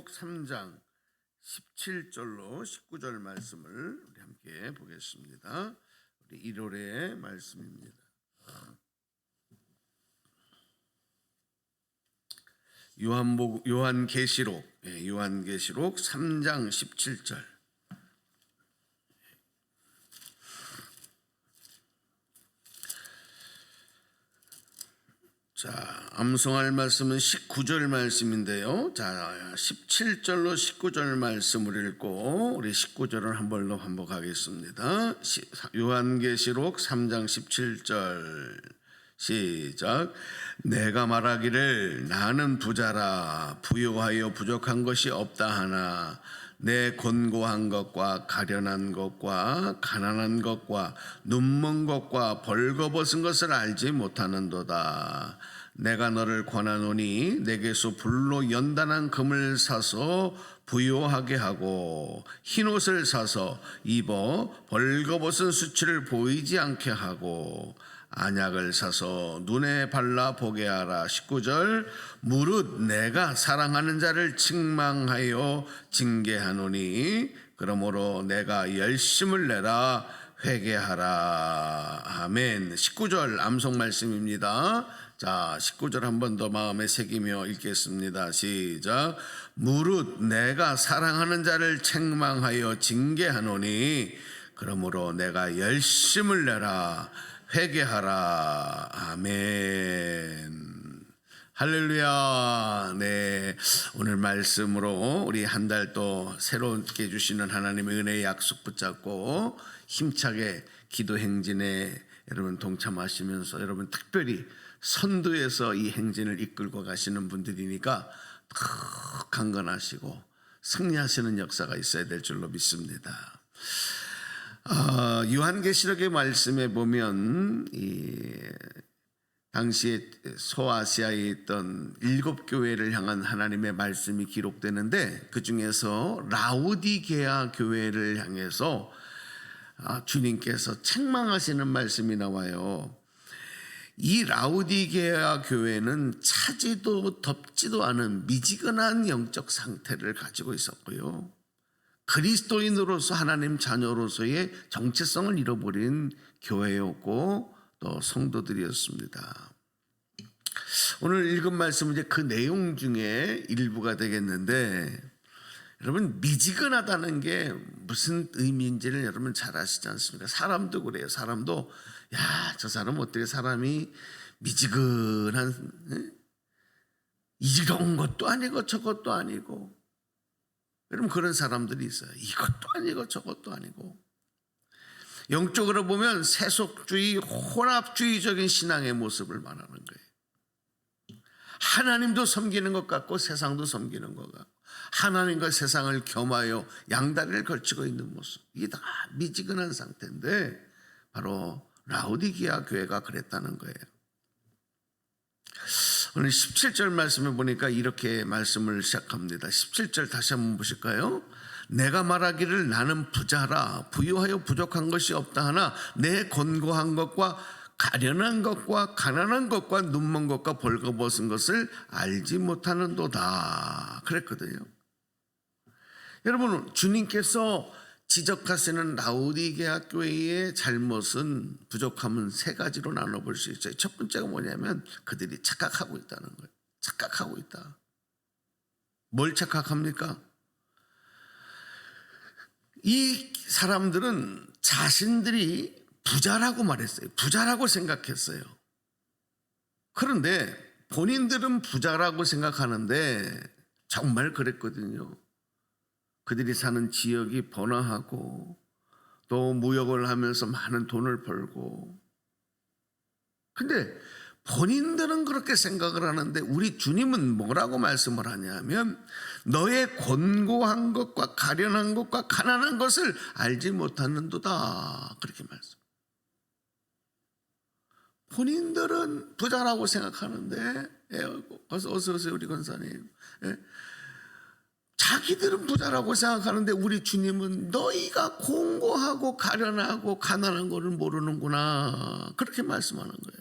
요한계시록 3장 17절로 19절 말씀을 우리 함께 보겠습니다. 우리 1월의 말씀입니다. 요한복 요한계시록 예, 요한계시록 3장 17절 자, 암송할 말씀은 19절 말씀인데요. 자, 17절로 19절 말씀을 읽고 우리 19절을 한 번로 반복하겠습니다. 시- 요한계시록 3장 17절 시작. 내가 말하기를 나는 부자라 부요하여 부족한 것이 없다 하나 내 곤고한 것과 가련한 것과 가난한 것과 눈먼 것과 벌거벗은 것을 알지 못하는도다. 내가 너를 권하노니 내게서 불로 연단한 금을 사서 부요하게 하고 흰 옷을 사서 입어 벌거벗은 수치를 보이지 않게 하고 안약을 사서 눈에 발라 보게 하라. 19절 무릇 내가 사랑하는 자를 책망하여 징계하노니 그러므로 내가 열심을 내라 회개하라. 아멘. 19절 암송 말씀입니다. 자, 19절 한 번 더 마음에 새기며 읽겠습니다. 시작. 무릇 내가 사랑하는 자를 책망하여 징계하노니 그러므로 내가 열심을 내라 회개하라. 아멘. 할렐루야. 네. 오늘 말씀으로 우리 한 달 또 새롭게 주시는 하나님의 은혜의 약속 붙잡고 힘차게 기도 행진에 여러분 동참하시면서 여러분 특별히 선두에서 이 행진을 이끌고 가시는 분들이니까 더 강건하시고 승리하시는 역사가 있어야 될 줄로 믿습니다. 어, 요한계시록의 말씀에 보면 이 당시에 소아시아에 있던 일곱 교회를 향한 하나님의 말씀이 기록되는데 그 중에서 라우디게아 교회를 향해서 아, 주님께서 책망하시는 말씀이 나와요. 이 라우디게아 교회는 차지도 덥지도 않은 미지근한 영적 상태를 가지고 있었고요. 그리스도인으로서 하나님 자녀로서의 정체성을 잃어버린 교회였고 또 성도들이었습니다. 오늘 읽은 말씀은 이제 그 내용 중에 일부가 되겠는데 여러분 미지근하다는 게 무슨 의미인지를 여러분 잘 아시지 않습니까? 사람도 그래요. 사람도 야 저 사람 어떻게 사람이 미지근한 에? 이런 것도 아니고 저것도 아니고 여러분 그런 사람들이 있어요. 이것도 아니고 저것도 아니고 영적으로 보면 세속주의, 혼합주의적인 신앙의 모습을 말하는 거예요. 하나님도 섬기는 것 같고 세상도 섬기는 것 같고 하나님과 세상을 겸하여 양다리를 걸치고 있는 모습 이게 다 미지근한 상태인데 바로 라우디기아 교회가 그랬다는 거예요. 오늘 17절 말씀을 보니까 이렇게 말씀을 시작합니다. 17절 다시 한번 보실까요? 내가 말하기를 나는 부자라 부유하여 부족한 것이 없다 하나 내 곤고한 것과 가련한 것과 가난한 것과 눈먼 것과 벌거벗은 것을 알지 못하는도다 그랬거든요. 여러분 주님께서 지적하시는 라우디게아 교회의 잘못은 부족함은 세 가지로 나눠볼 수 있어요. 첫 번째가 뭐냐면 그들이 착각하고 있다는 거예요. 착각하고 있다. 뭘 착각합니까? 이 사람들은 자신들이 부자라고 말했어요. 부자라고 생각했어요. 그런데 본인들은 부자라고 생각하는데 정말 그랬거든요. 그들이 사는 지역이 번화하고 또 무역을 하면서 많은 돈을 벌고 근데 본인들은 그렇게 생각을 하는데 우리 주님은 뭐라고 말씀을 하냐면 너의 곤고한 것과 가련한 것과 가난한 것을 알지 못하는도다 그렇게 말씀. 본인들은 부자라고 생각하는데 예, 어서 어서 오세요 우리 권사님. 예. 자기들은 부자라고 생각하는데 우리 주님은 너희가 공고하고 가련하고 가난한 거를 모르는구나 그렇게 말씀하는 거예요.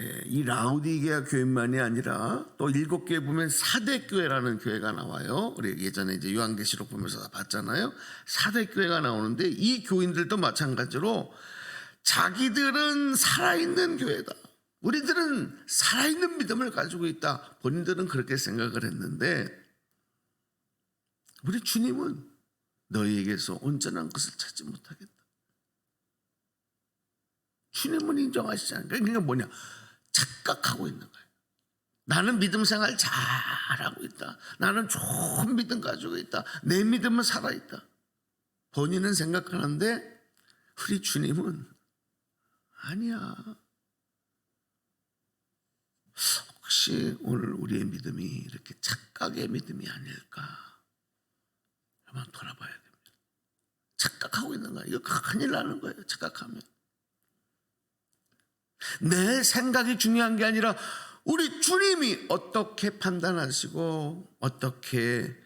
예, 이 라우디게아 교회만이 아니라 또 일곱 교회 보면 사대 교회라는 교회가 나와요. 우리 예전에 이제 요한계시록 보면서 다 봤잖아요. 사대 교회가 나오는데 이 교인들도 마찬가지로 자기들은 살아있는 교회다. 우리들은 살아있는 믿음을 가지고 있다. 본인들은 그렇게 생각을 했는데 우리 주님은 너희에게서 온전한 것을 찾지 못하겠다. 주님은 인정하시지 않아요. 그러니까 뭐냐? 착각하고 있는 거예요. 나는 믿음 생활 잘하고 있다. 나는 좋은 믿음 가지고 있다. 내 믿음은 살아있다. 본인은 생각하는데 우리 주님은 아니야. 혹시 오늘 우리의 믿음이 이렇게 착각의 믿음이 아닐까? 한번 돌아봐야 됩니다. 착각하고 있는 거야. 이거 큰일 나는 거예요. 착각하면. 내 생각이 중요한 게 아니라 우리 주님이 어떻게 판단하시고 어떻게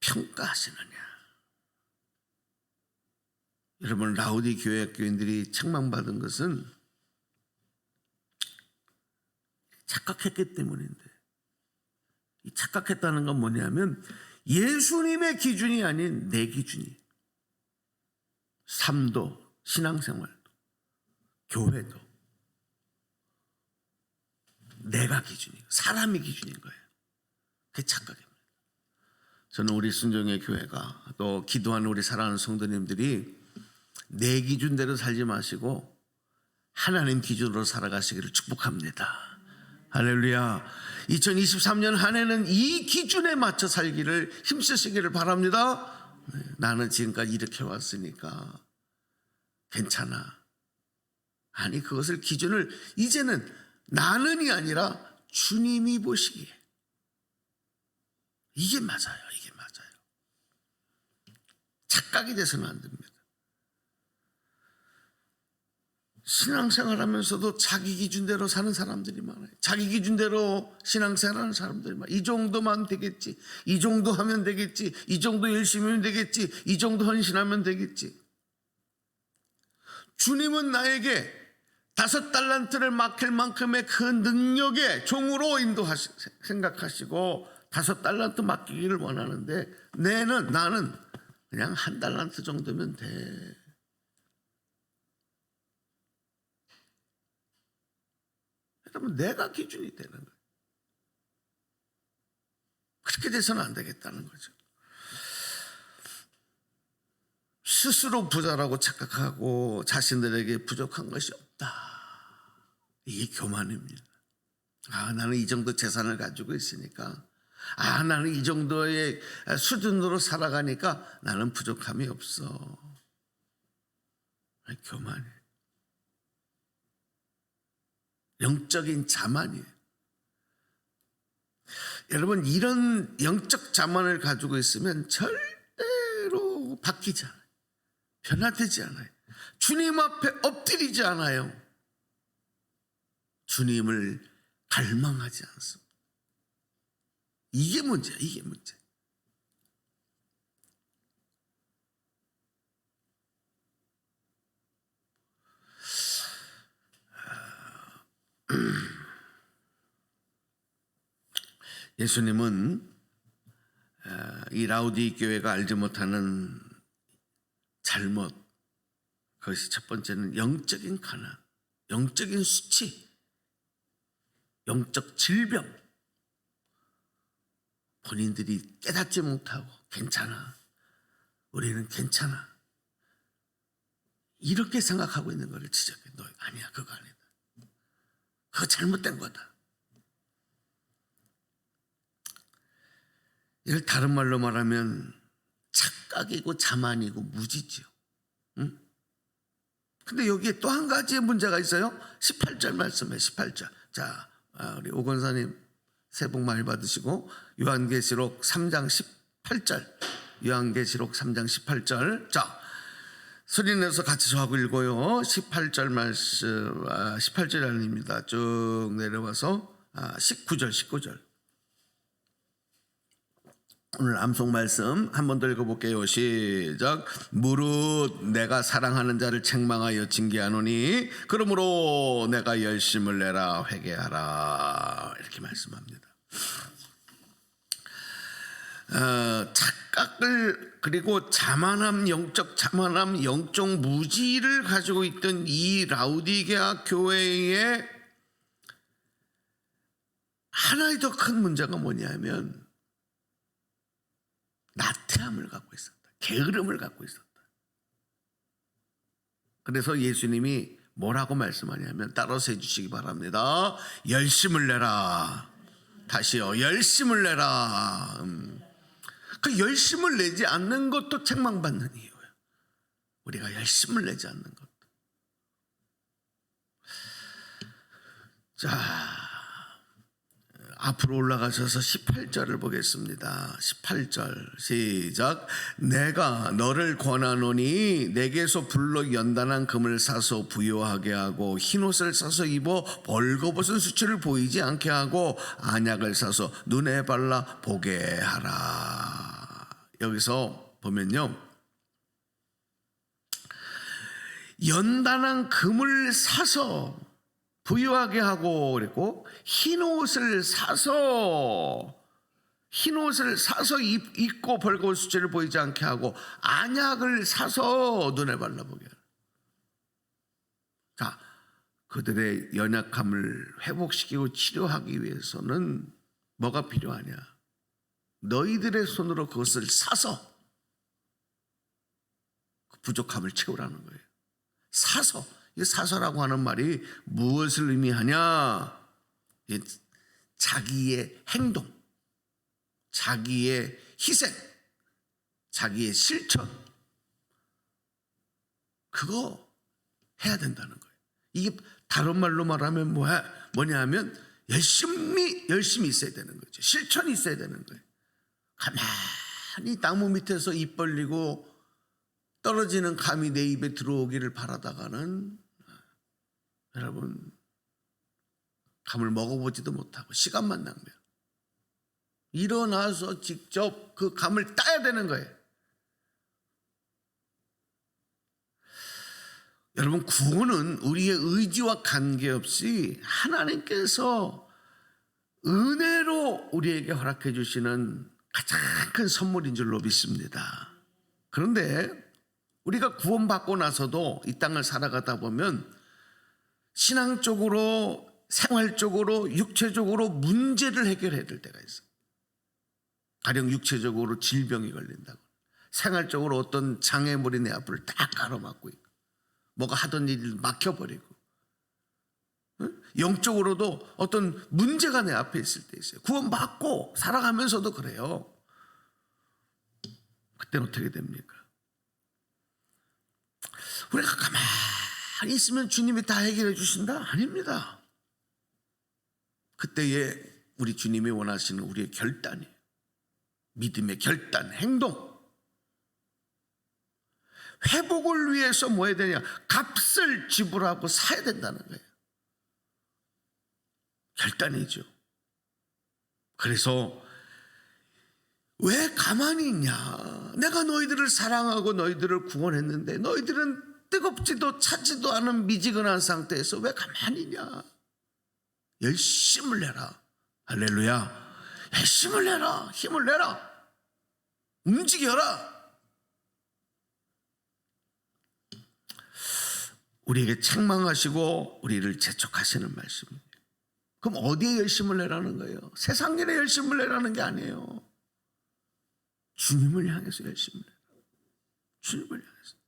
평가하시느냐. 여러분 라우디 교회 교인들이 책망받은 것은 착각했기 때문인데 이 착각했다는 건 뭐냐면 예수님의 기준이 아닌 내 기준이 삶도 신앙생활도 교회도 내가 기준이에요. 사람이 기준인 거예요. 그게 착각입니다. 저는 우리 순종의 교회가 또 기도하는 우리 사랑하는 성도님들이 내 기준대로 살지 마시고 하나님 기준으로 살아가시기를 축복합니다. 할렐루야. 2023년 한 해는 이 기준에 맞춰 살기를 힘쓰시기를 바랍니다. 네, 나는 지금까지 이렇게 왔으니까 괜찮아. 아니 그것을 기준을 이제는 나는이 아니라 주님이 보시기에 이게 맞아요. 이게 맞아요. 착각이 돼서는 안 됩니다. 신앙생활 하면서도 자기 기준대로 사는 사람들이 많아요. 자기 기준대로 신앙생활 하는 사람들이 많아요. 이 정도만 되겠지. 이 정도 하면 되겠지. 이 정도 열심히 하면 되겠지. 이 정도 헌신하면 되겠지. 주님은 나에게 다섯 달란트를 맡길 만큼의 그 능력의 종으로 인도하시 생각하시고 다섯 달란트 맡기기를 원하는데 내는 나는 그냥 한 달란트 정도면 돼. 그러면 내가 기준이 되는 거예요. 그렇게 돼서는 안 되겠다는 거죠. 스스로 부자라고 착각하고 자신들에게 부족한 것이 없다. 이게 교만입니다. 아, 나는 이 정도 재산을 가지고 있으니까. 아, 나는 이 정도의 수준으로 살아가니까 나는 부족함이 없어. 교만이. 영적인 자만이에요. 여러분, 이런 영적 자만을 가지고 있으면 절대로 바뀌지 않아요. 변화되지 않아요. 주님 앞에 엎드리지 않아요. 주님을 갈망하지 않습니다. 이게 문제야, 이게 문제. 예수님은 이 라우디 교회가 알지 못하는 잘못 그것이 첫 번째는 영적인 가난, 영적인 수치, 영적 질병. 본인들이 깨닫지 못하고 괜찮아. 우리는 괜찮아. 이렇게 생각하고 있는 것을 지적해. 너 아니야, 그거 아니다. 그거 잘못된 거다. 이걸 다른 말로 말하면 착각이고 자만이고 무지죠. 응? 근데 여기에 또 한 가지의 문제가 있어요. 18절 말씀에 18절. 자, 아, 우리 오건사님 새해 복 많이 받으시고 요한계시록 3장 18절. 요한계시록 3장 18절. 자, 소리 내서 같이 저하고 읽어요. 18절 말씀, 아, 18절이 아닙니다. 쭉 내려와서 아, 19절, 19절. 오늘 암송 말씀 한 번 더 읽어볼게요. 시작. 무릇 내가 사랑하는 자를 책망하여 징계하노니 그러므로 내가 열심을 내라 회개하라 이렇게 말씀합니다. 어, 착각을 그리고 자만함 영적 자만함 영적 무지를 가지고 있던 이 라우디게아 교회의 하나의 더 큰 문제가 뭐냐면 나태함을 갖고 있었다. 게으름을 갖고 있었다. 그래서 예수님이 뭐라고 말씀하냐면 따라서 해주시기 바랍니다. 열심을 내라. 다시요. 열심을 내라. 음. 그 열심을 내지 않는 것도 책망받는 이유예요. 우리가 열심을 내지 않는 것. 자, 앞으로 올라가셔서 18절을 보겠습니다. 18절 시작. 내가 너를 권하노니 내게서 불러 연단한 금을 사서 부요하게 하고 흰옷을 사서 입어 벌거벗은 수치를 보이지 않게 하고 안약을 사서 눈에 발라 보게 하라. 여기서 보면요. 연단한 금을 사서 부유하게 하고 그랬고 흰 옷을 사서 흰 옷을 사서 입, 입고 벌거벗은 수치를 보이지 않게 하고 안약을 사서 눈에 발라보게. 자, 그들의 연약함을 회복시키고 치료하기 위해서는 뭐가 필요하냐? 너희들의 손으로 그것을 사서 그 부족함을 채우라는 거예요. 사서 이 사서라고 하는 말이 무엇을 의미하냐? 자기의 행동, 자기의 희생, 자기의 실천, 그거 해야 된다는 거예요. 이게 다른 말로 말하면 뭐야? 뭐냐 하면 열심히, 열심히 있어야 되는 거죠. 실천이 있어야 되는 거예요. 가만히 나무 밑에서 입 벌리고 떨어지는 감이 내 입에 들어오기를 바라다가는 여러분 감을 먹어보지도 못하고 시간만 낭비하 일어나서 직접 그 감을 따야 되는 거예요. 여러분 구원은 우리의 의지와 관계없이 하나님께서 은혜로 우리에게 허락해 주시는 가장 큰 선물인 줄로 믿습니다. 그런데 우리가 구원받고 나서도 이 땅을 살아가다 보면 신앙적으로 생활적으로 육체적으로 문제를 해결해야 될 때가 있어. 가령 육체적으로 질병이 걸린다고. 생활적으로 어떤 장애물이 내 앞을 다 가로막고 있고. 뭐가 하던 일이 막혀버리고. 영적으로도 어떤 문제가 내 앞에 있을 때 있어요. 구원받고 살아가면서도 그래요. 그때는 어떻게 됩니까? 우리가 가만 히 있으면 주님이 다 해결해 주신다? 아닙니다. 그때에 우리 주님이 원하시는 우리의 결단이 믿음의 결단, 행동. 회복을 위해서 뭐 해야 되냐? 값을 지불하고 사야 된다는 거예요. 결단이죠. 그래서 왜 가만히 있냐? 내가 너희들을 사랑하고 너희들을 구원했는데 너희들은 뜨겁지도 차지도 않은 미지근한 상태에서 왜 가만히 있냐? 열심을 내라. 할렐루야. 열심을 내라. 힘을 내라. 움직여라. 우리에게 책망하시고 우리를 재촉하시는 말씀입니다. 그럼 어디에 열심을 내라는 거예요? 세상 일에 열심을 내라는 게 아니에요. 주님을 향해서 열심을 내라. 주님을 향해서.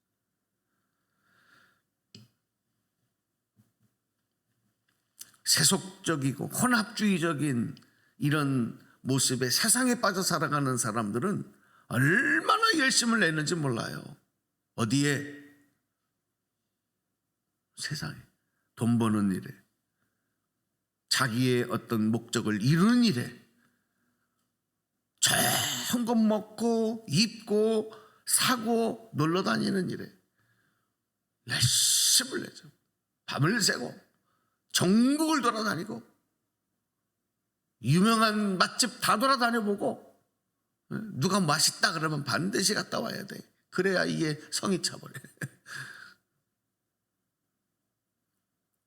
세속적이고 혼합주의적인 이런 모습에 세상에 빠져 살아가는 사람들은 얼마나 열심을 내는지 몰라요. 어디에? 세상에. 돈 버는 일에. 자기의 어떤 목적을 이루는 일에. 좋은 것 먹고, 입고, 사고, 놀러 다니는 일에. 열심을 내죠. 밤을 새고, 전국을 돌아다니고, 유명한 맛집 다 돌아다녀보고, 누가 맛있다 그러면 반드시 갔다 와야 돼. 그래야 이게 성이 차버려.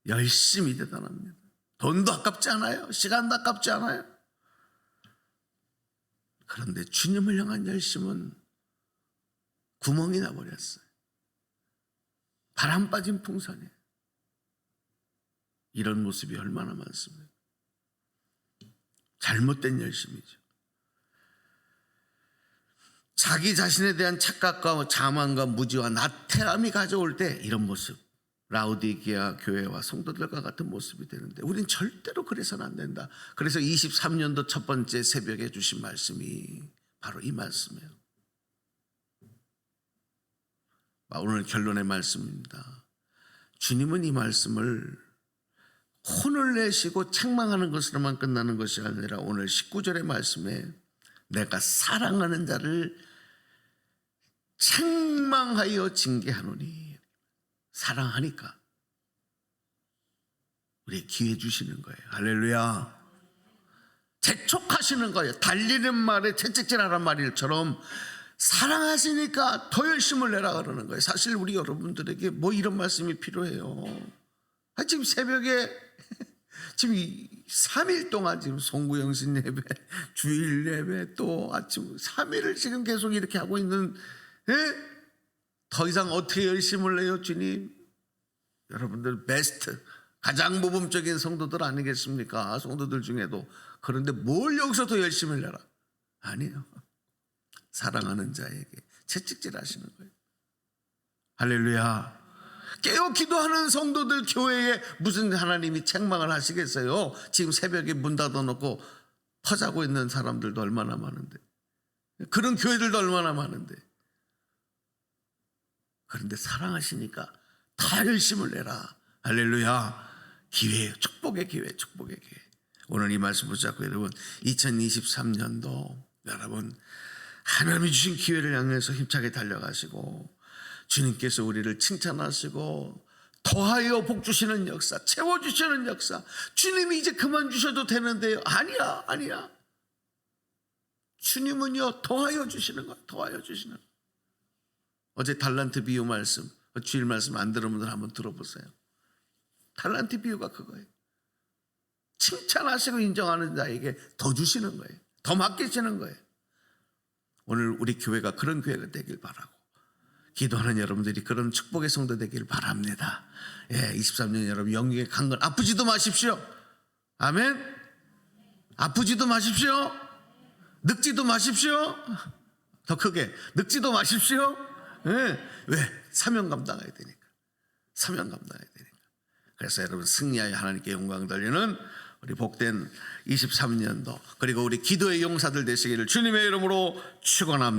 열심히 대단합니다. 돈도 아깝지 않아요. 시간도 아깝지 않아요. 그런데 주님을 향한 열심은 구멍이 나버렸어요. 바람 빠진 풍선에 이런 모습이 얼마나 많습니까? 잘못된 열심이죠. 자기 자신에 대한 착각과 자만과 무지와 나태함이 가져올 때 이런 모습 라우디기아 교회와 성도들과 같은 모습이 되는데 우린 절대로 그래서는 안 된다. 그래서 23년도 첫 번째 새벽에 주신 말씀이 바로 이 말씀이에요. 아, 오늘 결론의 말씀입니다. 주님은 이 말씀을 혼을 내시고 책망하는 것으로만 끝나는 것이 아니라 오늘 19절의 말씀에 내가 사랑하는 자를 책망하여 징계하노니 사랑하니까 우리 기회 주시는 거예요. 할렐루야. 재촉하시는 거예요. 달리는 말에 채찍질하란 말일처럼 사랑하시니까 더 열심을 내라 그러는 거예요. 사실 우리 여러분들에게 뭐 이런 말씀이 필요해요. 아, 지금 새벽에 지금 3일 동안 지금 송구영신 예배, 주일 예배 또 아침 3일을 지금 계속 이렇게 하고 있는 예? 더 이상 어떻게 열심을 내요 주님? 여러분들 베스트 가장 모범적인 성도들 아니겠습니까? 성도들 중에도 그런데 뭘 여기서 더 열심을 내라? 아니에요. 사랑하는 자에게 채찍질 하시는 거예요. 할렐루야. 깨어 기도하는 성도들 교회에 무슨 하나님이 책망을 하시겠어요? 지금 새벽에 문 닫아놓고 퍼자고 있는 사람들도 얼마나 많은데. 그런 교회들도 얼마나 많은데. 그런데 사랑하시니까 다 열심을 내라. 할렐루야. 기회, 축복의 기회, 축복의 기회. 오늘 이 말씀 붙잡고 여러분, 2023년도 여러분, 하나님이 주신 기회를 향해서 힘차게 달려가시고, 주님께서 우리를 칭찬하시고, 더하여 복 주시는 역사, 채워 주시는 역사, 주님이 이제 그만 주셔도 되는데요. 아니야, 아니야. 주님은요, 더하여 주시는 거야, 더하여 주시는 거야. 어제 달란트 비유 말씀, 주일 말씀 안 들은 분들 한번 들어보세요. 달란트 비유가 그거예요. 칭찬하시고 인정하는 자에게 더 주시는 거예요. 더 맡기시는 거예요. 오늘 우리 교회가 그런 교회가 되길 바라고 기도하는 여러분들이 그런 축복의 성도 되길 바랍니다. 예, 23년 여러분 영육의 강건 아프지도 마십시오. 아멘. 아프지도 마십시오. 늙지도 마십시오. 더 크게 늙지도 마십시오. 예. 왜? 사명 감당해야 되니까. 사명 감당해야 되니까. 그래서 여러분 승리하여 하나님께 영광 돌리는 우리 복된 23년도 그리고 우리 기도의 용사들 되시기를 주님의 이름으로 축원합니다.